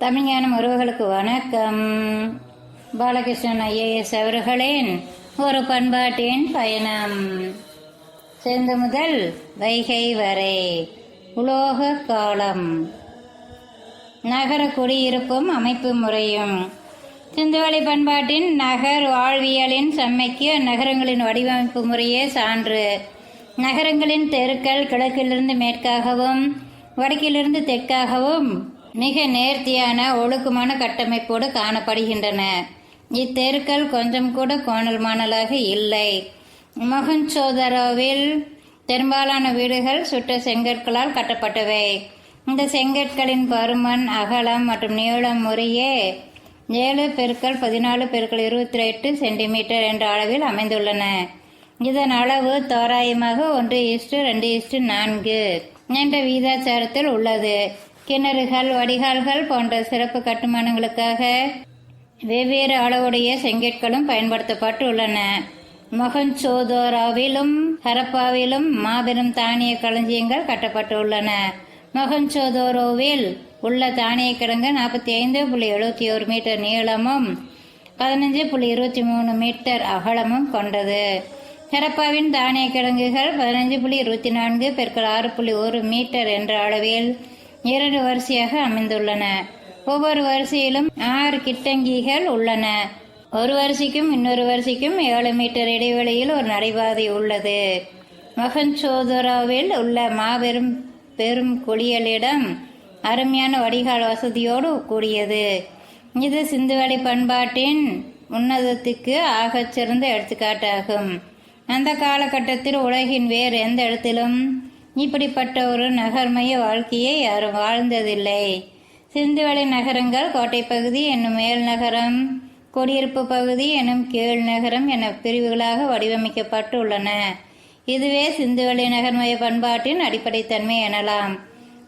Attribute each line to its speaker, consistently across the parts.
Speaker 1: தமிழ்ஞானம் உறவுகளுக்கு வணக்கம். பாலகிருஷ்ணன் ஐஏஎஸ் அவர்களின் ஒரு பண்பாட்டின் பயணம். சேர்ந்து முதல் வைகை வரை உலோக காலம். நகர குடியிருப்பும் அமைப்பு முறையும். சிந்துவெளி பண்பாட்டின் நகர் வாழ்வியலின் செம்மைக்கு நகரங்களின் வடிவமைப்பு முறையே சான்று. நகரங்களின் தெருக்கள் கிழக்கிலிருந்து மேற்காகவும் வடக்கிலிருந்து தெற்காகவும் மிக நேர்த்தியான ஒழுக்கமான கட்டமைப்போடு காணப்படுகின்றன. இத்தெருக்கள் கொஞ்சம் கூட கோணல் மாணலாக இல்லை. மொஹஞ்சோதரோவில் பெரும்பாலான வீடுகள் சுட்ட செங்கற்களால் கட்டப்பட்டவை. இந்த செங்கற்களின் பருமன் அகலம் மற்றும் நீளம் முறையே ஏழு பெருக்கள் பதினாலு பெருக்கள் இருபத்தி எட்டு சென்டிமீட்டர் என்ற அளவில் அமைந்துள்ளன. இதன் அளவு தோராயமாக ஒன்று இஸ்டு ரெண்டு இஸ்டு நான்கு என்ற வீதாச்சாரத்தில் உள்ளது. கிணறுகள் வடிகால்கள் போன்ற சிறப்பு கட்டுமானங்களுக்காக வெவ்வேறு அளவுடைய செங்கற்களும் பயன்படுத்தப்பட்டு உள்ளன மொஹஞ்சோதோராவிலும் ஹரப்பாவிலும் மாபெரும் தானிய களஞ்சியங்கள் கட்டப்பட்டுள்ளன. மொகஞ்சோதோரோவில் உள்ள தானிய கிடங்கு நாற்பத்தி ஐந்து புள்ளி எழுபத்தி ஒரு மீட்டர் நீளமும் பதினஞ்சு புள்ளி இருபத்தி மூணு மீட்டர் அகலமும் கொண்டது. ஹரப்பாவின் தானிய கிடங்குகள் பதினஞ்சு புள்ளி இருபத்தி நான்கு பெருக்கள் ஆறு புள்ளி ஒரு மீட்டர் என்ற அளவில் இரண்டு வரிசையாக அமைந்துள்ளன. ஒவ்வொரு வரிசையிலும் ஆறு கிட்டங்கிகள் உள்ளன. ஒரு வரிசைக்கும் இன்னொரு வரிசைக்கும் ஏழு மீட்டர் இடைவெளியில் ஒரு நடைபாதை உள்ளது. மகன்சோதராவில் உள்ள மாபெரும் பெரும் குளியலிடம் அருமையான வடிகால் வசதியோடு கூடியது. இது சிந்துவெளி பண்பாட்டின் உன்னதத்துக்கு ஆகச்சிறந்த எடுத்துக்காட்டாகும். அந்த காலகட்டத்தில் உலகின் வேறு எந்த இடத்திலும் இப்படிப்பட்ட ஒரு நகர்மய வாழ்க்கையை யாரும் வாழ்ந்ததில்லை. சிந்துவெளி நகரங்கள் கோட்டை பகுதி என்னும் மேல் நகரம் குடியிருப்பு பகுதி எனும் கீழ் நகரம் என பிரிவுகளாக வடிவமைக்கப்பட்டு உள்ளன இதுவே சிந்துவெளி நகர்மய பண்பாட்டின் அடிப்படைத்தன்மை எனலாம்.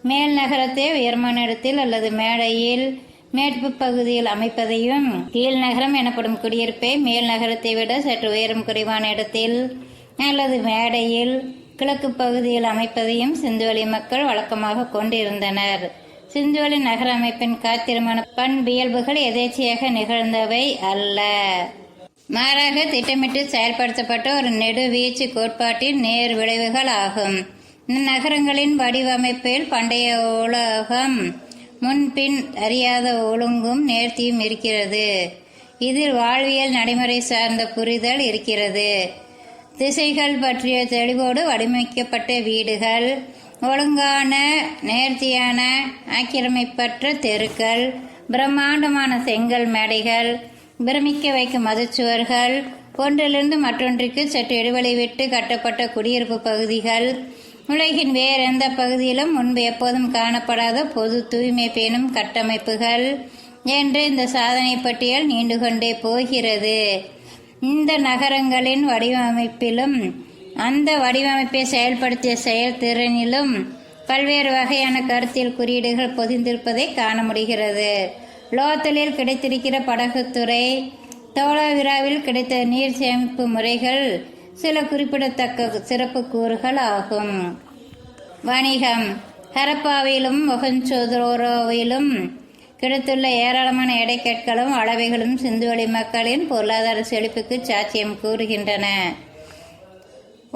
Speaker 1: மேல் நகரத்தை உயர்மான இடத்தில் அல்லது மேடையில் மேட்பு பகுதியில் அமைப்பதையும் கீழ் நகரம் எனப்படும் குடியிருப்பை மேல் நகரத்தை விட சற்று உயரம் குறைவான இடத்தில் அல்லது மேடையில் கிழக்கு பகுதியில் அமைப்பதையும் சிந்துவெளி மக்கள் வழக்கமாக கொண்டிருந்தனர். சிந்துவெளி நகர அமைப்பின் காத்திரமான பண்பியல்புகள் எதேச்சியாக நிகழ்ந்தவை அல்ல. மாறாக திட்டமிட்டு செயல்படுத்தப்பட்ட ஒரு நெடுவீச்சு கோட்பாட்டின் நேர் விளைவுகள் ஆகும். இந்த நகரங்களின் வடிவமைப்பில் பண்டைய உலகம் முன்பின் அறியாத ஒழுங்கும் நேர்த்தியும் இருக்கிறது. இதில் வாழ்வியல் நடைமுறை சார்ந்த புரிதல் இருக்கிறது. திசைகள் பற்றிய தெளிவோடு வடிவமைக்கப்பட்ட வீடுகள் ஒழுங்கான நேர்த்தியான ஆக்கிரமிப்பற்ற தெருக்கள் பிரம்மாண்டமான செங்கல் மேடைகள் பிரமிக்க வைக்கும் மதுச்சுவர்கள் ஒன்றிலிருந்து மற்றொன்றுக்கு சற்று இடைவெளி விட்டு கட்டப்பட்ட குடியிருப்பு பகுதிகள் உலகின் வேறு எந்த பகுதியிலும் முன்பு எப்போதும் காணப்படாத பொது தூய்மை பேணும் கட்டமைப்புகள் என்று இந்த சாதனை பட்டியல் நீண்டு கொண்டே போகிறது. இந்த நகரங்களின் வடிவமைப்பிலும் அந்த வடிவமைப்பை செயல்படுத்திய செயல்திறனிலும் பல்வேறு வகையான கருத்தியல் குறியீடுகள் பொதிந்திருப்பதை காண முடிகிறது. லோத்தலில் கிடைத்திருக்கிற படகுத்துறை தோளாவிராவில் கிடைத்த நீர் சேமிப்பு முறைகள் சில குறிப்பிடத்தக்க சிறப்பு கூறுகள் ஆகும். வணிகம் ஹரப்பாவிலும் மொகஞ்சோதரோவிலும் கிடைத்துள்ள ஏராளமான எடைக்கற்களும் அளவைகளும் சிந்துவெளி மக்களின் பொருளாதார செழிப்புக்கு சாட்சியம் கூறுகின்றன.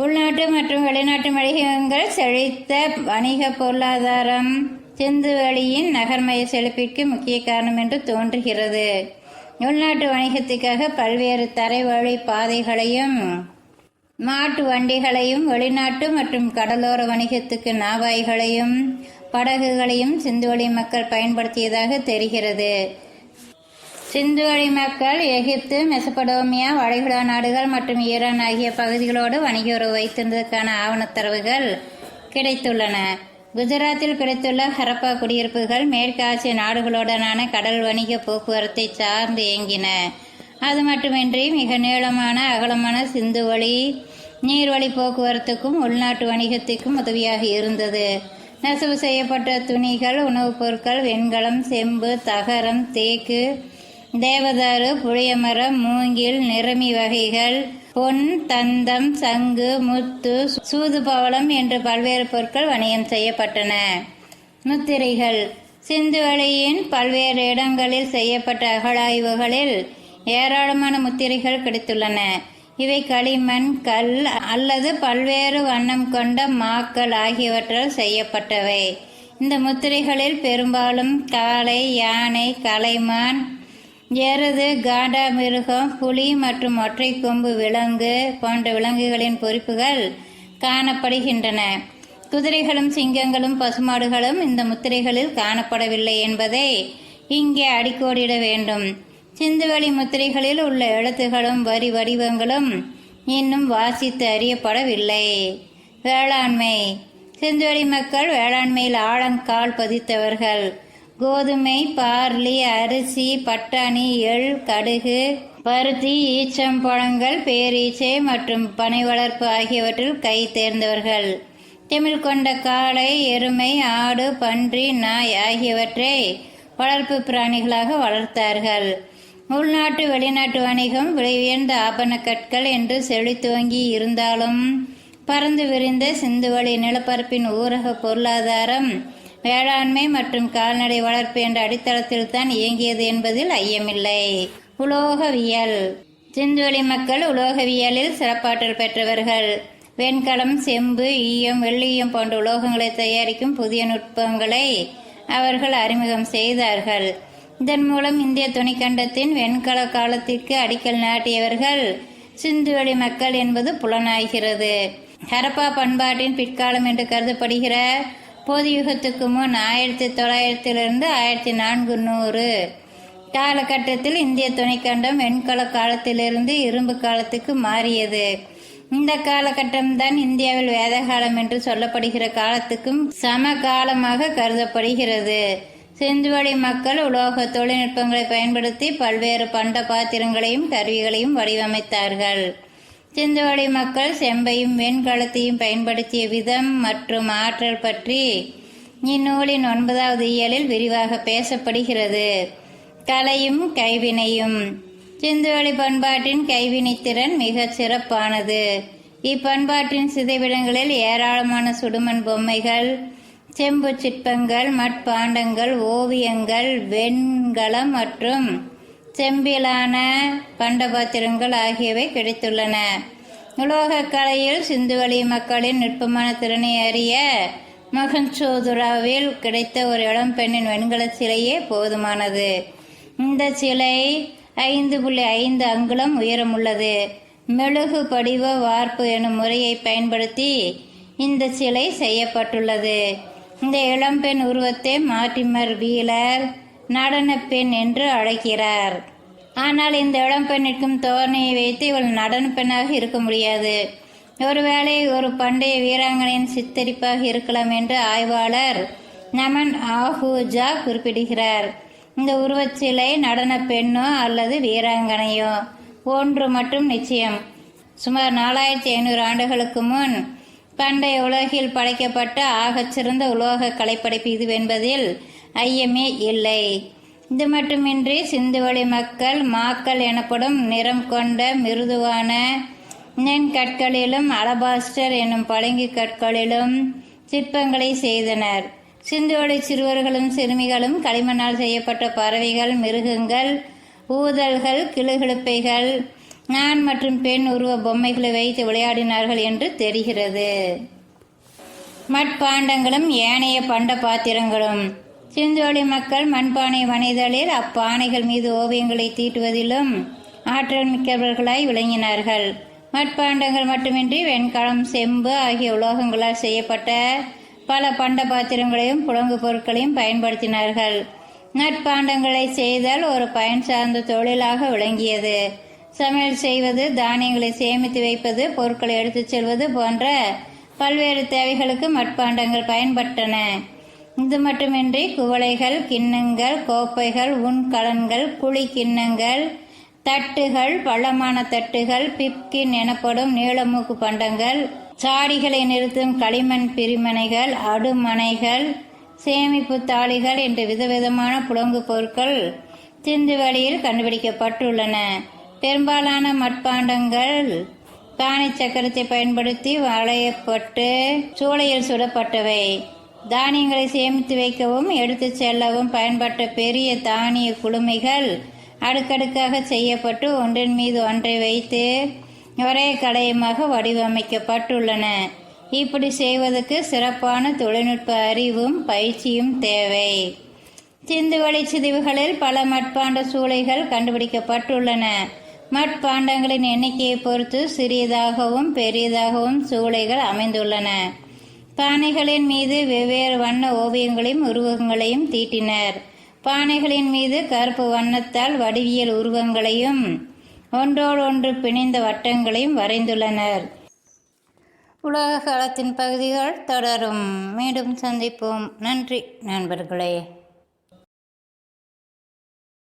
Speaker 1: உள்நாட்டு மற்றும் வெளிநாட்டு வணிகங்கள் செழித்த வணிக பொருளாதாரம் சிந்துவெளியின் நகர்மய செழிப்பிற்கு முக்கிய காரணம் என்று தோன்றுகிறது. உள்நாட்டு வணிகத்துக்காக பல்வேறு தரைவழி பாதைகளையும் மாட்டு வண்டிகளையும் வெளிநாட்டு மற்றும் கடலோர வணிகத்துக்கு நாவாய்களையும் படகுகளையும் சிந்துவெளி மக்கள் பயன்படுத்தியதாக தெரிகிறது. சிந்துவெளி மக்கள் எகிப்து மெசபடோமியா வளைகுடா நாடுகள் மற்றும் ஈரான் ஆகிய பகுதிகளோடு வணிக உறவு வைத்திருந்ததற்கான ஆவணத்தரவுகள் கிடைத்துள்ளன. குஜராத்தில் கிடைத்துள்ள ஹரப்பா குடியிருப்புகள் மேற்கு ஆசிய நாடுகளுடனான கடல் வணிக போக்குவரத்தை சார்ந்து இயங்கின. அது மட்டுமின்றி மிக நீளமான அகலமான சிந்துவழி நீர்வழி போக்குவரத்துக்கும் உள்நாட்டு வணிகத்துக்கும் உதவியாக இருந்தது. நெசவு செய்யப்பட்ட துணிகள் உணவுப் பொருட்கள் வெண்கலம் செம்பு தகரம் தேக்கு தேவதாரு புளியமரம் மூங்கில் நிறமி வகைகள் பொன் தந்தம் சங்கு முத்து சூது பவளம் என்று பல்வேறு பொருட்கள் வணிகம் செய்யப்பட்டன. முத்திரைகள். சிந்துவெளியின் பல்வேறு இடங்களில் செய்யப்பட்ட அகழாய்வுகளில் ஏராளமான முத்திரைகள் கிடைத்துள்ளன. இவை களிமண் கல் அல்லது பல்வேறு வண்ணம் கொண்ட மாக்கள் ஆகியவற்றால் செய்யப்பட்டவை. இந்த முத்திரைகளில் பெரும்பாலும் காளை யானை கலைமான் எருது காண்டாமிருகம் புலி மற்றும் ஒற்றை கொம்பு விலங்கு போன்ற விலங்குகளின் பொறிப்புகள் காணப்படுகின்றன. குதிரைகளும் சிங்கங்களும் பசுமாடுகளும் இந்த முத்திரைகளில் காணப்படவில்லை என்பதை இங்கே அடிக்கோடிட வேண்டும். சிந்துவெளி முத்திரைகளில் உள்ள எழுத்துகளும் வரி வடிவங்களும் இன்னும் வாசித்து அறியப்படவில்லை. வேளாண்மை. சிந்துவெளி மக்கள் வேளாண்மையில் ஆழங்கால் பதித்தவர்கள். கோதுமை பார்லி அரிசி பட்டாணி எள் கடுகு பருத்தி ஈச்சம்பழங்கள் பேரீச்சை மற்றும் பனை வளர்ப்பு ஆகியவற்றில் கை தேர்ந்தவர்கள். தமிழ் கொண்ட காளை எருமை ஆடு பன்றி நாய் ஆகியவற்றை வளர்ப்பு பிராணிகளாக வளர்த்தார்கள். உள்நாட்டு வெளிநாட்டு வணிகம் விலை உயர்ந்த என்று செழித்துவங்கி இருந்தாலும் பறந்து விரிந்த சிந்துவெளி நிலப்பரப்பின் ஊரக பொருளாதாரம் வேளாண்மை மற்றும் கால்நடை வளர்ப்பு என்ற அடித்தளத்தில் தான் இயங்கியது என்பதில் ஐயமில்லை. உலோகவியல். சிந்துவெளி மக்கள் உலோகவியலில் சிறப்பாற்றல் பெற்றவர்கள். வெண்கலம் செம்பு ஈயம் வெள்ளியம் போன்ற உலோகங்களை தயாரிக்கும் புதிய நுட்பங்களை அவர்கள் அறிமுகம் செய்தார்கள். இதன் மூலம் இந்திய துணைக்கண்டத்தின் வெண்கல காலத்திற்கு அடிக்கல் நாட்டியவர்கள் சிந்துவெளி மக்கள் என்பது புலனாகிறது ஹரப்பா பண்பாட்டின் பிற்காலம் என்று கருதப்படுகிற பொது யுகத்துக்கு முன் ஆயிரத்தி தொள்ளாயிரத்திலிருந்து ஆயிரத்தி நான்கு நூறு காலகட்டத்தில் இந்திய துணைக்கண்டம் வெண்கல காலத்திலிருந்து இரும்பு காலத்துக்கு மாறியது. இந்த காலகட்டம்தான் இந்தியாவில் வேத காலம் என்று சொல்லப்படுகிற காலத்துக்கும் சமகாலமாக கருதப்படுகிறது. சிந்துவெளி மக்கள் உலோக தொழில்நுட்பங்களை பயன்படுத்தி பல்வேறு பண்ட பாத்திரங்களையும் கருவிகளையும் வடிவமைத்தார்கள். சிந்துவெளி மக்கள் செம்பையும் வெண்கலத்தையும் பயன்படுத்திய விதம் மற்றும் ஆற்றல் பற்றி இந்நூலின் ஒன்பதாவது இயலில் விரிவாக பேசப்படுகிறது. கலையும் கைவினையும். சிந்துவெளி பண்பாட்டின் கைவினைத்திறன் மிகச் சிறப்பானது. இப்பண்பாட்டின் சிதைவிடங்களில் ஏராளமான சுடுமண் பொம்மைகள் செம்பு சிற்பங்கள் மட்பாண்டங்கள் ஓவியங்கள் வெண்கலம் மற்றும் செம்பிலான பண்டபாத்திரங்கள் ஆகியவை கிடைத்துள்ளன. உலோகக் கலையில் சிந்துவெளி மக்களின் நுட்பமான திறனை அறிய மகன்சோதுராவில் கிடைத்த ஒரு இளம்பெண்ணின் வெண்கல சிலையே போதுமானது. இந்த சிலை ஐந்து புள்ளி ஐந்து அங்குலம் உயரமுள்ளது. மெழுகு படிவ வார்ப்பு எனும் முறையை பயன்படுத்தி இந்த சிலை செய்யப்பட்டுள்ளது. இந்த இளம்பெண் உருவத்தை மாட்டிமர் வீலர் நடன பெண் என்று அழைக்கிறார். ஆனால் இந்த இளம்பெண்ணிற்கும் தோரணையை வைத்து இவள் நடன பெண்ணாக இருக்க முடியாது. ஒருவேளை ஒரு பண்டைய வீராங்கனையின் சித்தரிப்பாக இருக்கலாம் என்று ஆய்வாளர் நமன் ஆஹூஜா குறிப்பிடுகிறார். இந்த உருவச்சிலை நடன பெண்ணோ அல்லது வீராங்கனையோ? ஒன்று மட்டும் நிச்சயம். சுமார் நாலாயிரத்தி ஐநூறு ஆண்டுகளுக்கு முன் பண்டைய உலகில் படைக்கப்பட்ட ஆகச் சிறந்த உலோக கலைப்படைப்பு இதுவென்பதில் ஐயமே இல்லை. இது மட்டுமின்றி சிந்துவெளி மக்கள் மாக்கள் எனப்படும் நிறம் கொண்ட மிருதுவான நெண்கற்களிலும் அலபாஸ்டர் என்னும் பளிங்கு கற்களிலும் சிற்பங்களை செய்தனர். சிந்துவெளி சிறுவர்களும் சிறுமிகளும் களிமண்ணால் செய்யப்பட்ட பறவைகள் மிருகங்கள் ஊதல்கள் கிளுகிழுப்பைகள் ஆண் மற்றும் பெண் உருவ பொம்மைகளை வைத்து விளையாடினார்கள் என்று தெரிகிறது. மட்பாண்டங்களும் ஏனைய பண்ட பாத்திரங்களும். சிந்தோலி மக்கள் மண்பானை வணிதலில் அப்பானைகள் மீது ஓவியங்களை தீட்டுவதிலும் ஆற்றல் மிக்கவர்களாய் விளங்கினார்கள். மட்பாண்டங்கள் மட்டுமின்றி வெண்கலம் செம்பு ஆகிய உலோகங்களால் செய்யப்பட்ட பல பண்ட பாத்திரங்களையும் புழங்கு பொருட்களையும் பயன்படுத்தினார்கள். நட்பாண்டங்களை செய்தல் ஒரு பயன் சார்ந்த தொழிலாக விளங்கியது. சமையல் செய்வது தானியங்களை சேமித்து வைப்பது பொருட்களை எடுத்துச் செல்வது போன்ற பல்வேறு தேவைகளுக்கு மட்பாண்டங்கள் பயன்பட்டன. இது மட்டுமின்றி குவளைகள் கிண்ணங்கள் கோப்பைகள் உண்கலன்கள் குழி கிண்ணங்கள் தட்டுகள் பள்ளமான தட்டுகள் பிப்கின் எனப்படும் நீளமூக்கு பண்டங்கள் சாடிகளை நிறுத்தும் களிமண் பிரிமனைகள் அடுமனைகள் சேமிப்பு தாளிகள் என்ற விதவிதமான புலங்கு பொருட்கள் சிந்து வழியில் கண்டுபிடிக்கப்பட்டுள்ளன. பெரும்பாலான மட்பாண்டங்கள் காணி சக்கரத்தை பயன்படுத்தி வளையப்பட்டு சூளையில் சுடப்பட்டவை. தானியங்களை சேமித்து வைக்கவும் எடுத்துச் செல்லவும் பயன்பட்ட பெரிய தானிய குழுமைகள் அடுக்கடுக்காக செய்யப்பட்டு ஒன்றின் மீது ஒன்றை வைத்து ஒரே கடையமாக வடிவமைக்கப்பட்டுள்ளன. இப்படி செய்வதற்கு சிறப்பான தொழில்நுட்ப அறிவும் பயிற்சியும் தேவை. சிந்துவெளி சிதைவுகளில் பல மட்பாண்ட சூளைகள் கண்டுபிடிக்கப்பட்டுள்ளன. மட்பாண்டங்களின் எண்ணிக்கையை பொறுத்து சிறியதாகவும் பெரியதாகவும் சூளைகள் அமைந்துள்ளன. பானைகளின் மீது வெவ்வேறு வண்ண ஓவியங்களையும் உருவங்களையும் தீட்டினர். பானைகளின் மீது கருப்பு வண்ணத்தால் வடிவியல் உருவங்களையும் ஒன்றோடொன்று பிணைந்த வட்டங்களையும் வரைந்துள்ளனர். உலக காலத்தின் பகுதிகள் தொடரும். மீண்டும் சந்திப்போம். நன்றி நண்பர்களே.